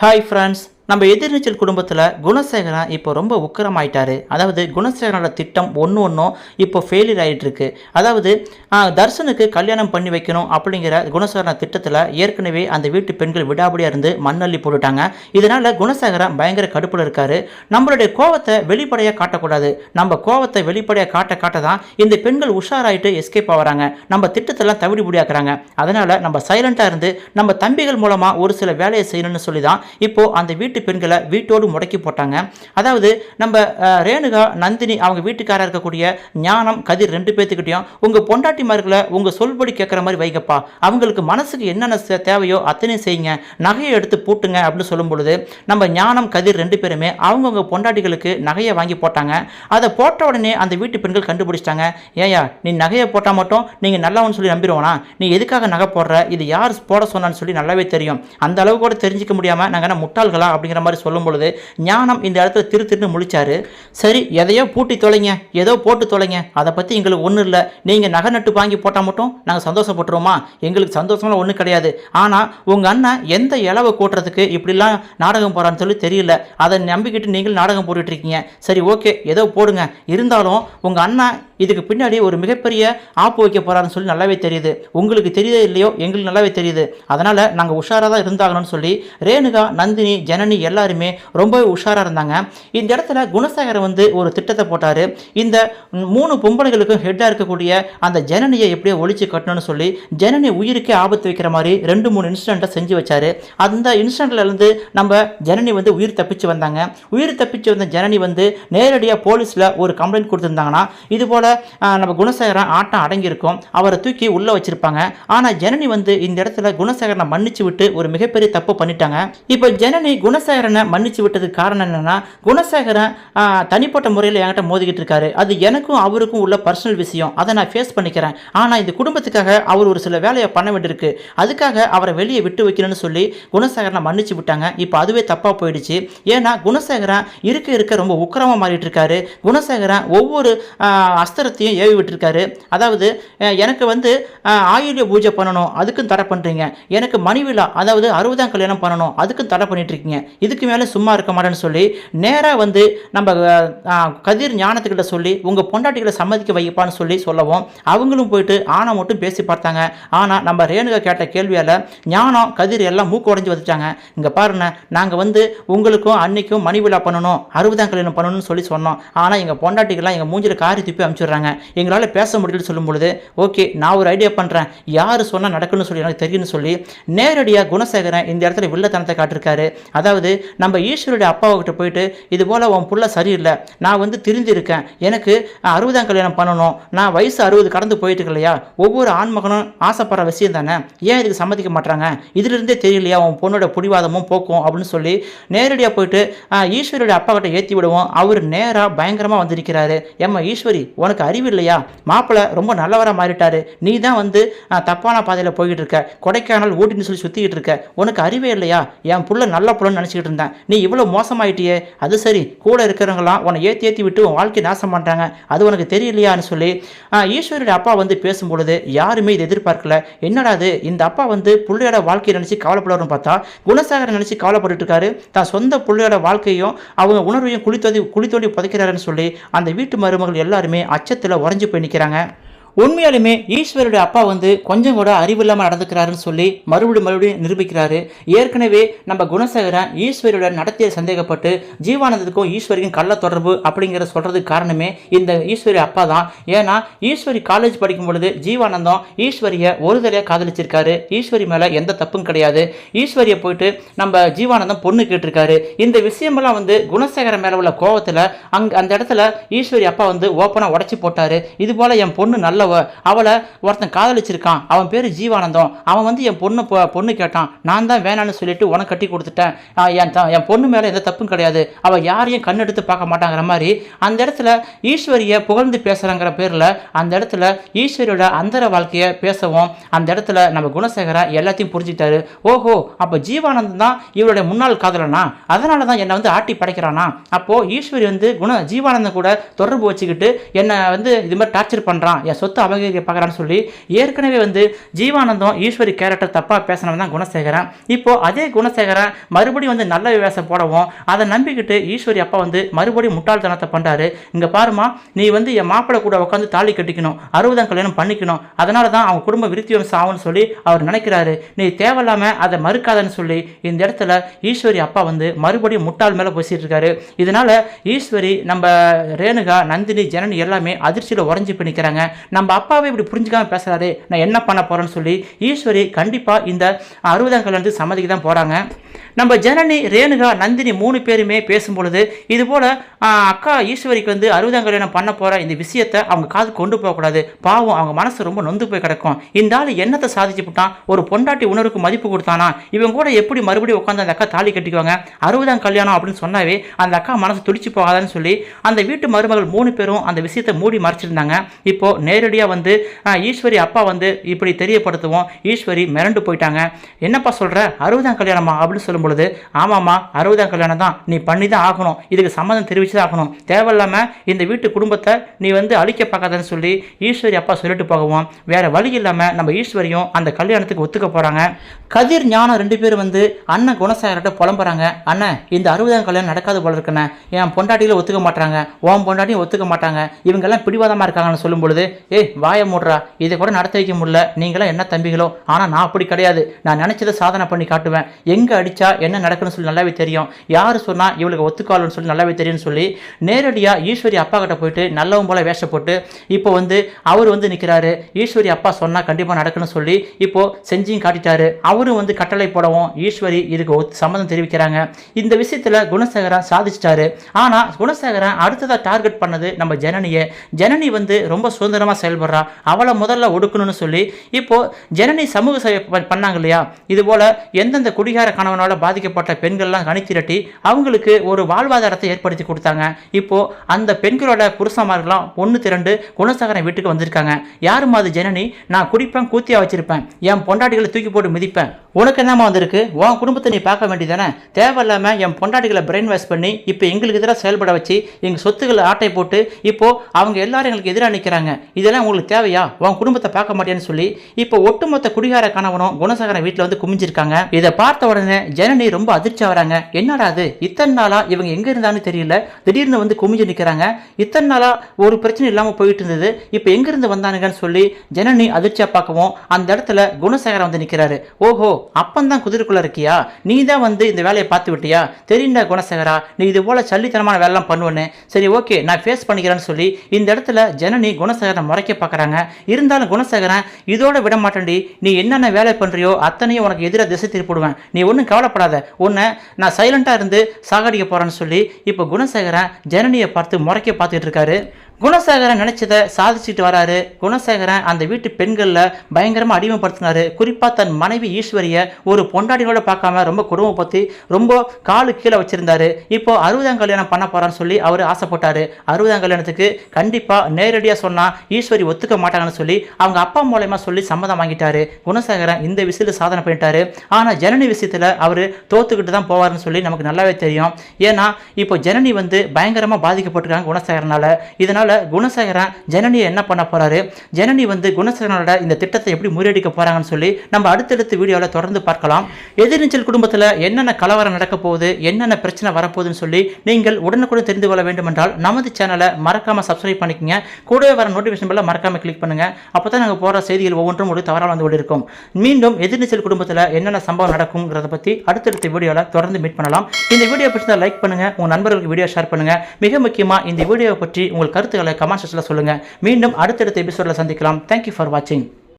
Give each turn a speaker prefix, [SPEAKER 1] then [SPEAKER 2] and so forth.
[SPEAKER 1] Hi friends, நம்ம எதிர்நீச்சல் குடும்பத்தில் குணசேகரன் இப்போ ரொம்ப உக்கரமாயிட்டாரு. அதாவது குணசேகரனோட திட்டம் ஒன்று ஒன்றும் இப்போ ஃபெயிலியர் ஆகிட்டு இருக்கு அதாவது தர்சனுக்கு தர்ஷனுக்கு கல்யாணம் பண்ணி வைக்கணும் அப்படிங்கிற குணசேகரன் திட்டத்தில் ஏற்கனவே அந்த வீட்டு பெண்கள் விடாபடியாக இருந்து மண்ணள்ளி போட்டுட்டாங்க. இதனால் குணசேகரன் பயங்கர கடுப்பில் இருக்காரு. நம்மளுடைய கோவத்தை வெளிப்படையாக காட்டக்கூடாது. நம்ம கோவத்தை வெளிப்படையாக காட்ட காட்ட தான் இந்த பெண்கள் உஷாராயிட்டு எஸ்கேப் ஆகிறாங்க நம்ம திட்டத்தெல்லாம் தவிடி முடியாக்குறாங்க அதனால் நம்ம சைலண்ட்டாக இருந்து நம்ம தம்பிகள் மூலமாக ஒரு சில வேலையை செய்யணும்னு சொல்லி தான் இப்போது அந்த வீட்டு பெண்களை வீட்டோடு முடக்கி போட்டாங்க. அதாவது நம்ம ரேணுகா நந்தினி அவங்க வீட்டுக்காரர் இருக்கக்கூடிய ஞானம் கதிர் ரெண்டு பேர்த்துக்கிட்டையும் உங்கள் பொண்டாட்டிமார்களை உங்கள் சொல்படி கேட்குற மாதிரி வைங்கப்பா. அவங்களுக்கு மனசுக்கு என்னென்ன தேவையோ அத்தனையும் செய்யுங்க. நகையை எடுத்து பூட்டுங்க அப்படின்னு சொல்லும் பொழுது நம்ம ஞானம் கதிர் ரெண்டு பேருமே அவங்கவுங்க பொண்டாட்டிகளுக்கு நகையை வாங்கி போட்டாங்க. அதை போட்ட உடனே அந்த வீட்டு பெண்கள் கண்டுபிடிச்சிட்டாங்க. ஏயா நீ நகையை போட்டால் மட்டும் நீங்கள் நல்லவன்னு சொல்லி நம்பிடுவோனா நீ எதுக்காக நகை போடுற? இது யார் போட சொன்னான்னு சொல்லி நல்லாவே தெரியும். அந்த அளவு கூட தெரிஞ்சிக்க முடியாமல் நாங்கள் என்ன முட்டாள்களா? அப்படிங்கிற மாதிரி சொல்லும் பொழுது ஞானம் இந்த இடத்துல திரு திருன்னு முழிச்சாரு. சரி எதையோ பூட்டி தொலைங்க ஏதோ போட்டு தொலைங்க அதை பற்றி எங்களுக்கு ஒன்றும் இல்லை. நீங்கள் நகை நட்டு வாங்கி போட்டால் மட்டும் நாங்கள் சந்தோஷப்பட்டுருவோமா? எங்களுக்கு சந்தோஷமெல்லாம் ஒன்றும் கிடையாது. ஆனால் உங்கள் அண்ணன் எந்த இளவை கூட்டுறதுக்கு இப்படிலாம் நாடகம் போகிறான்னு சொல்லி தெரியல. அதை நம்பிக்கிட்டு நீங்கள் நாடகம் போட்டுட்டு இருக்கீங்க சரி ஓகே ஏதோ போடுங்க. இருந்தாலும் உங்கள் அண்ணன் இதுக்கு பின்னாடி ஒரு மிகப்பெரிய ஆப்பு வைக்க போகிறாருன்னு சொல்லி நல்லாவே தெரியுது. உங்களுக்கு தெரியுதோ இல்லையோ எங்களுக்கு நல்லாவே தெரியுது. அதனால் நாங்கள் உஷாராக தான் இருந்தாகணும்னு சொல்லி ரேணுகா நந்தினி ஜனனி எல்லாருமே ரொம்பவே உஷாராக இருந்தாங்க. இந்த இடத்துல குணசாகர் வந்து ஒரு திட்டத்தை போட்டார். இந்த மூணு பொம்பளைகளுக்கும் ஹெட்டாக இருக்கக்கூடிய அந்த ஜனனியை எப்படியோ ஒழிச்சு கட்டணும்னு சொல்லி ஜனனி உயிருக்கே ஆபத்து வைக்கிற மாதிரி ரெண்டு மூணு இன்சிடெண்ட்டை செஞ்சு வச்சார். அந்த இன்சிடெண்ட்லேருந்து நம்ம ஜனனி வந்து உயிர் தப்பிச்சு வந்தாங்க. உயிர் தப்பிச்சு வந்த ஜனனி வந்து நேரடியாக போலீஸில் ஒரு கம்ப்ளைண்ட் கொடுத்துருந்தாங்கன்னா இது போல் நம்ம குணசேகரன் ஆட்டம் அடங்கியிருக்கும். அவரை தூக்கி உள்ளே வச்சிருப்பாங்க. ஆனால் ஜனனி வந்து இந்த இடத்துல குணசேகரனை மன்னிச்சு விட்டு ஒரு மிகப்பெரிய தப்பு பண்ணிட்டாங்க. இப்போ ஜனனி குணசேகரனை மன்னிச்சு விட்டதுக்கு காரணம் என்னென்னா குணசேகரன் தனிப்பட்ட முறையில் என்கிட்ட மோதிக்கிட்டு இருக்காரு. அது எனக்கும் அவருக்கும் உள்ள பர்சனல் விஷயம். அதை நான் ஃபேஸ் பண்ணிக்கிறேன். ஆனால் இந்த குடும்பத்துக்காக அவர் ஒரு சில வேலையை பண்ண வேண்டியிருக்கு. அதுக்காக அவரை வெளியே விட்டு வைக்கணும்னு சொல்லி குணசேகரனை மன்னிச்சு விட்டாங்க. இப்போ அதுவே தப்பாக போயிடுச்சு. ஏன்னா குணசேகரன் இருக்க இருக்க ரொம்ப உக்கிரமாக மாறிட்டு இருக்காரு. குணசேகரன் ஒவ்வொரு அஸ்திரத்தையும் ஏவி விட்டுருக்காரு. அதாவது எனக்கு வந்து அஹ், ஆயுள்ய பூஜை பண்ணணும். அதுக்கும் தடை பண்ணுறீங்க எனக்கு மணிவிழா அதாவது அறுபதாம் கல்யாணம் பண்ணணும். அதுக்கும் தடை பண்ணிட்டு இருக்கீங்க. இதுக்கு மேலே சும்மா இருக்க மாட்டேன்னு சொல்லி நேராக வந்து நம்ம கதிர் ஞானத்துக்கிட்ட சொல்லி உங்கள் பொண்டாட்டிகளை சம்மதிக்க வைப்பான்னு சொல்லி சொல்லவும் அவங்களும் போயிட்டு ஆனா மட்டும் பேசி பார்த்தாங்க. ஆனால் நம்ம ரேணுகா கேட்ட கேள்வியால் ஞானம் கதிர் எல்லாம் மூக்கு உடஞ்சி வந்துட்டாங்க. இங்கே பாருங்க நாங்கள் வந்து உங்களுக்கும் அன்னைக்கும் மணி விழா பண்ணணும் அறுபதாம் கல்யாணம் பண்ணணும்னு சொல்லி சொன்னோம். ஆனால் எங்கள் பொண்டாட்டிகள்லாம் எங்கள் மூஞ்சில் காரி துப்பி அனுப்பிச்சிடுறாங்க எங்களால் பேச முடியலன்னு சொல்லும்பொழுது ஓகே நான் ஒரு ஐடியா பண்ணுறேன் யார் சொன்னால் நடக்குன்னு சொல்லி எனக்கு தெரியும்னு சொல்லி நேரடியாக குணசேகரன் இந்த இடத்துல வில்லத்தனத்தை காட்டிருக்காரு. அதாவது நம்ம ஈஸ்வருடைய அப்பாவுக்கிட்ட போயிட்டு இது போல் உன் புள்ள சரியில்லை நான் வந்து திருந்திருக்கேன் எனக்கு அறுபதாம் கல்யாணம் பண்ணணும் நான் வயசு அறுபது கடந்து போயிட்டு இல்லையா? ஒவ்வொரு ஆண்மகனும் ஆசைப்படுற விஷயம் தானே? ஏன் இதுக்கு சம்மதிக்க மாட்டாங்க இதிலிருந்தே தெரியலையா உன் பொண்ணோட பிடிவாதமும் போக்கும் அப்படின்னு சொல்லி நேரடியாக போயிட்டு ஈஸ்வருடைய ஈஸ்வரியோட அப்பா கிட்ட ஏற்றி விடுவோம். அவர் நேராக பயங்கரமாக வந்திருக்கிறாரு. ஏம்மா ஈஸ்வரி உனக்கு அறிவு இல்லையா? மாப்பிள்ளை ரொம்ப நல்லவராக மாறிட்டாரு. நீ தான் வந்து தப்பான பாதையில் போய்கிட்டு இருக்க கொடைக்கானல் ஊட்டின்னு சொல்லி சுற்றிக்கிட்டு இருக்க. உனக்கு அறிவே இல்லையா? என் புள்ள நல்ல புள்ளன்னு நினச்சிக்கிட்டு இருந்தேன். நீ இவ்வளோ மோசமாயிட்டியே அது சரி. கூட இருக்கிறவங்களாம் உன்னை ஏற்றி ஏற்றி விட்டு உன் வாழ்க்கை நாசம் பண்ணுறாங்க அது உனக்கு தெரியலையான்னு சொல்லி அஹ், ஈஸ்வரியோட அப்பா வந்து பேசும் பொழுது யாருமே இது எதிர்பார்க்கல. என்னடா இது? இந்த அப்பா வந்து பிள்ளையோட வாழ்க்கையை நினச்சி கவலைப்படுறன்னு பார்த்தா குணசாகரை நினச்சி கவலைப்பட்டுட்டு இருக்காரு. தான் சொந்த பிள்ளையோட வாழ்க்கையும் அவங்க உணர்வையும் குழி தோண்டி புதைக்கிறாருன்னு சொல்லி அந்த வீட்டு மருமகள் எல்லாருமே அச்சத்தில் உறைஞ்சி போய் நிற்கிறாங்க உண்மையாலுமே ஈஸ்வருடைய அப்பா வந்து கொஞ்சம் கூட அறிவில்லாமல் நடந்துக்கிறாருன்னு சொல்லி மறுபடியும் மறுபடியும் நிரூபிக்கிறாரு. ஏற்கனவே நம்ம குணசேகரன் ஈஸ்வரியோட நடத்திய சந்தேகப்பட்டு ஜீவானந்தத்துக்கும் ஈஸ்வரிக்கும் கள்ள தொடர்பு அப்படிங்கிற சொல்றதுக்கு காரணமே இந்த ஈஸ்வரி அப்பா தான். ஏன்னா ஈஸ்வரி காலேஜ் படிக்கும் பொழுது ஜீவானந்தம் ஈஸ்வரியை ஒரு தடையாக காதலிச்சிருக்காரு. ஈஸ்வரி மேலே எந்த தப்பும் கிடையாது. ஈஸ்வரியை போயிட்டு நம்ம ஜீவானந்தம் பொண்ணு கேட்டிருக்காரு. இந்த விஷயமெல்லாம் வந்து குணசேகரன் மேலே உள்ள கோவத்தில் அங்கே அந்த இடத்துல ஈஸ்வரி அப்பா வந்து ஓப்பனாக உடச்சி போட்டார். இது போல் என் பொண்ணு நல்லவ அவளை ஒருத்தன் காதலிச்சிருக்கான். அவன் பேர் ஜீவானந்தம். அவன் வந்து என் பொண்ணு பொண்ணு கேட்டான். நான் தான் வேணான்னு சொல்லிட்டு உனக்கு கட்டி கொடுத்துட்டேன். என் த- என் பொண்ணு மேலே எந்த தப்பும் கிடையாது. அவள் யாரையும் கண்ணெடுத்து பார்க்க மாட்டாங்கிற மாதிரி அந்த இடத்துல ஈஸ்வரியை புகழ்ந்து பேசுகிறாங்கிற பேரில் அந்த இடத்துல ஈஸ்வரியோட அந்தர வாழ்க்கையை பேசவும் அந்த இடத்துல நம்ம குணசேகரன் எல்லாத்தையும் புரிஞ்சுக்கிட்டாரு. ஓஹோ அப்போ ஜீவானந்தம் தான் இவருடைய முன்னாள் காதலனா? அதனால தான் என்னை வந்து ஆட்டி படைக்கிறானா? அப்போது ஈஸ்வரி வந்து குண ஜீவானந்தம் கூட தொடர்பு வச்சுக்கிட்டு என்னை வந்து இது மாதிரி டார்ச்சர் பண்ணுறான் என் சொத்து சொத்தை அபகரிக்க பார்க்குறான்னு சொல்லி ஏற்கனவே வந்து ஜீவானந்தம் ஈஸ்வரி கேரக்டர் தப்பாக பேசினவன் தான் குணசேகரன். இப்போ அதே குணசேகரன் மறுபடியும் வந்து நல்ல விவேசம் போடவும் அதை நம்பிக்கிட்டு ஈஸ்வரி அப்பா வந்து மறுபடியும் முட்டாள்தனத்தை பண்ணுறாரு இங்கே பாருமா நீ வந்து என் மாப்பிள்ளை கூட உட்காந்து தாலி கட்டிக்கணும் அறுபதாம் கல்யாணம் பண்ணிக்கணும் அதனால தான் அவங்க குடும்ப விருத்தி வம்சம் ஆகும்னு சொல்லி அவர் நினைக்கிறாரு. நீ தேவையில்லாமல் அதை மறுக்காதன்னு சொல்லி இந்த இடத்துல ஈஸ்வரி அப்பா வந்து மறுபடியும் முட்டாள் மேலே பேசிட்டு இருக்காரு. இதனால ஈஸ்வரி நம்ம ரேணுகா நந்தினி ஜனனி எல்லாமே அதிர்ச்சியில் உறைஞ்சி பண்ணிக்கிறாங்க நம்ம அப்பாவே இப்படி புரிஞ்சுக்காம பேசுகிறாரு நான் என்ன பண்ண போகிறேன்னு சொல்லி ஈஸ்வரி கண்டிப்பாக இந்த அறுபதாம் கல்யாணத்துக்கு சம்மதிக்கு தான் போகிறாங்க நம்ம ஜனனி ரேணுகா நந்தினி மூணு பேருமே பேசும்பொழுது இதுபோல் அக்கா ஈஸ்வரிக்கு வந்து அறுபதாம் கல்யாணம் பண்ண போகிற இந்த விஷயத்தை அவங்க காது கொண்டு போகக்கூடாது பாவம் அவங்க மனசு ரொம்ப நொந்து போய் கிடக்கும். இந்த ஆள் என்னத்தை சாதிச்சு விட்டான் ஒரு பொண்டாட்டி உணர்வுக்கு மதிப்பு கொடுத்தானா? இவங்க கூட எப்படி மறுபடியும் உட்காந்து அந்த அக்கா தாலி கட்டிக்குவாங்க? அறுபதாம் கல்யாணம் அப்படின்னு சொன்னாவே அந்த அக்கா மனசு துடிச்சு போகாதான்னு சொல்லி அந்த வீட்டு மருமகள் மூணு பேரும் அந்த விஷயத்தை மூடி மறைச்சிருந்தாங்க. இப்போ நேரடியாக வந்து ஈஸ்வரி அப்பா வந்து இப்படி தெரியப்படுத்துவோம். ஈஸ்வரி மிரண்டு போயிட்டாங்க. என்னப்பா சொல்ற? அறுபதாம் கல்யாணமா? அப்படின்னு சொல்லும் பொழுது ஆமாம்மா அறுபதாம் கல்யாணம் தான். நீ பண்ணி தான் ஆகணும். இதுக்கு சம்மதம் தெரிவித்து தான் ஆகணும். தேவையில்லாமல் இந்த வீட்டு குடும்பத்தை நீ வந்து அழிக்க பார்க்காதன்னு சொல்லி ஈஸ்வரி அப்பா சொல்லிட்டு போகவும் வேற வழி இல்லாமல் நம்ம ஈஸ்வரியும் அந்த கல்யாணத்துக்கு ஒத்துக்க போகிறாங்க கதிர் ஞானம் ரெண்டு பேரும் வந்து அண்ணன் குணசாகர்கிட்ட புலம்புறாங்க. அண்ணன் இந்த அறுபதாம் கல்யாணம் நடக்காது போல இருக்குண்ணே. என் பொண்டாட்டியில ஒத்துக்க மாட்டாங்க ஓம் பொண்டாட்டியும் ஒத்துக்க மாட்டாங்க. இவங்கெல்லாம் பிடிவாதமா இருக்காங்கன்னு சொல்லும் பொழுது ஏய் வாய மூடுறா. இதை கூட நடத்த வைக்க முடியல. நீங்களாம் என்ன தம்பிகளோ? ஆனால் நான் அப்படி கிடையாது. நான் நினைச்சதை சாதனை பண்ணி காட்டுவேன். எங்கே அடித்தா என்ன நடக்குன்னு சொல்லி நல்லாவே தெரியும். யார் சொன்னால் இவளுக்கு ஒத்துக்காலுன்னு சொல்லி நல்லாவே தெரியும்னு சொல்லி நேரடியாக ஈஸ்வரி அப்பா கிட்ட போயிட்டு நல்லவன் போல வேஷம் போட்டு இப்போ வந்து அவர் வந்து நிற்கிறாரு ஈஸ்வரி அப்பா சொன்னால் கண்டிப்பாக நடக்குன்னு சொல்லி இப்போது செஞ்சியும் காட்டிட்டாரு. அவரும் வந்து கட்டளை போடவும் ஈஸ்வரி இதுக்கு ஒத்து- சம்மதம் தெரிவிக்கிறாங்க. இந்த விஷயத்தில் குணசேகரன் சாதிச்சிட்டாரு. ஆனால் குணசேகரன் அடுத்ததாக டார்கெட் பண்ணது நம்ம ஜனனியை. ஜனனி வந்து ரொம்ப சுதந்திரமாக செயல்படுறா. அவளை முதல்ல ஒடுக்கணும்னு சொல்லி இப்போ ஜனனி சமூக சேவை பண்ணாங்க இல்லையா? இதுபோல் எந்தெந்த குடிகார கணவனால் பாதிக்கப்பட்ட பெண்கள்லாம் கணித்திரட்டி அவங்களுக்கு ஒரு வாழ்வாதாரத்தை ஏற்படுத்தி கொடுத்தாங்க. இப்போ அந்த பெண்களோட புருஷமார்கள்லாம் ஒன்று திரண்டு குணசாகரன் வீட்டுக்கு வந்திருக்காங்க. யாரும் அது ஜனனி? நான் குடிப்பேன் கூத்தியா வச்சிருப்பேன். என் பொண்டாட்டிகளை தூக்கி போட்டு மிதிப்பேன். உனக்கு என்னம்மா வந்திருக்கு? உன் குடும்பத்தை நீ பார்க்க வேண்டியதானே? தேவையில்லாமல் என் பொண்டாட்டிகளை பிரெயின் வாஷ் பண்ணி இப்போ எங்களுக்கு எதிராக செயல்பட வச்சு எங்கள் சொத்துக்களை ஆட்டை போட்டு இப்போ அவங்க எல்லாரும் எங்களுக்கு எதிராக நிற்கிறாங்க இதெல்லாம் உங்களுக்கு தேவையா? உன் குடும்பத்தை பார்க்க மாட்டேன்னு சொல்லி இப்போ ஒட்டுமொத்த குடிகார கணவனும் குணசேகரன் வீட்டில் வந்து குமிஞ்சிருக்காங்க. இதை பார்த்த உடனே ஜனனி ரொம்ப அதிர்ச்சி ஆகிறாங்க. என்னடா அது? இத்தனை நாளா இவங்க எங்க இருந்தான்னு தெரியல. திடீர்னு வந்து குமிஞ்சு நிற்கிறாங்க இத்தனை நாளா ஒரு பிரச்சனை இல்லாமல் போயிட்டு இருந்தது. இப்போ எங்கிருந்து வந்தானுங்கன்னு சொல்லி ஜனனி அதிர்ச்சியா பார்க்கவும் அந்த இடத்துல குணசேகரன் வந்து நிற்கிறாரு ஓஹோ அப்பந்தான் குதிரைக்குள்ள இருக்கியா? நீ தான் வந்து இந்த வேலையை பார்த்து விட்டியா? தெரியுண்டா குணசேகரா நீ இது போல சல்லித்தனமான வேலைலாம் பண்ணுவேன்னு. சரி ஓகே நான் ஃபேஸ் பண்ணிக்கிறேன்னு சொல்லி இந்த இடத்துல ஜனனி குணசேகரன் முறைக்க பார்க்குறாங்க. இருந்தாலும் குணசேகரன் இதோட விட மாட்டேன்டி. நீ என்னென்ன வேலை பண்ணுறியோ அத்தனையும் உனக்கு எதிராக திசை திருப்பிடுவேன். நீ ஒன்றும் கவலைப்படாத. உன்னை நான் சைலண்ட்டாக இருந்து சாகடிக்க போகிறேன்னு சொல்லி இப்போ குணசேகரன் ஜனனியை பார்த்து முறைக்க பார்த்துட்டு இருக்காரு. குணசேகரன் நினைச்சதை சாதிச்சுட்டு வராரு. குணசேகரன் அந்த வீட்டு பெண்களில் பயங்கரமாக அடிமைப்படுத்தினாரு. குறிப்பாக தன் மனைவி ஈஸ்வரியை ஒரு பொண்டாட்டியோட பார்க்காம ரொம்ப குடும்பப்படுத்தி ரொம்ப காலு கீழே வச்சிருந்தாரு. இப்போ அறுபதாம் கல்யாணம் பண்ண போறான்னு சொல்லி அவர் ஆசைப்பட்டாரு. அறுபதாம் கல்யாணத்துக்கு கண்டிப்பாக நேரடியாக சொன்னால் ஈஸ்வரி ஒத்துக்க மாட்டாங்கன்னு சொல்லி அவங்க அப்பா மூலயமா சொல்லி சம்மதம் வாங்கிட்டாரு. குணசேகரன் இந்த விஷயத்தில் சாதனை பண்ணிட்டாரு. ஆனால் ஜனனி விஷயத்தில் அவர் தோத்துக்கிட்டு தான் போவார்னு சொல்லி நமக்கு நல்லாவே தெரியும். ஏன்னா இப்போ ஜனனி வந்து பயங்கரமாக பாதிக்கப்பட்டிருக்காங்க குணசேகரனால். இதனால் குணசேகரன் ஜனனியை என்ன பண்ண போகிறாரு ஜனனி வந்து குணசேகரனோட இந்த திட்டத்தை எப்படி முறியடிக்க போகிறாங்கன்னு சொல்லி நம்ம அடுத்தடுத்த வீடியோவில் தொடர்ந்து பார்க்கலாம். எதிர்நீச்சல் குடும்பத்தில் என்னென்ன கலவரம் நடக்க போகுது என்னென்ன பிரச்சனை வரப்போகுதுன்னு சொல்லி நீங்கள் உடனுக்குடன் தெரிந்து கொள்ள வேண்டும் என்றால் நமது சேனலை மறக்காம சப்ஸ்கிரைப் பண்ணிக்கங்க. கூடவே வர நோட்டிஃபிகேஷன் பெல்ல மறக்காம கிளிக் பண்ணுங்கள் அப்போ தான் நாங்கள் போகிற செய்திகள் ஒவ்வொன்றும் ஒரு தவறாக வந்து கொண்டிருக்கும். மீண்டும் எதிர்நீச்சல் குடும்பத்தில் என்னென்ன சம்பவம் நடக்குங்கிறத பற்றி அடுத்தடுத்த வீடியோவில் தொடர்ந்து மீட் பண்ணலாம். இந்த வீடியோ பற்றி லைக் பண்ணுங்க. உங்கள் நண்பர்களுக்கு வீடியோ ஷேர் பண்ணுங்கள் மிக முக்கியமாக இந்த வீடியோவை பற்றி உங்கள் கருத்து கருத்துக்களை கமெண்ட் செக்ஷனில் சொல்லுங்கள் மீண்டும் அடுத்தடுத்த எபிசோடில் சந்திக்கலாம். தேங்க்யூ ஃபார் வாட்சிங்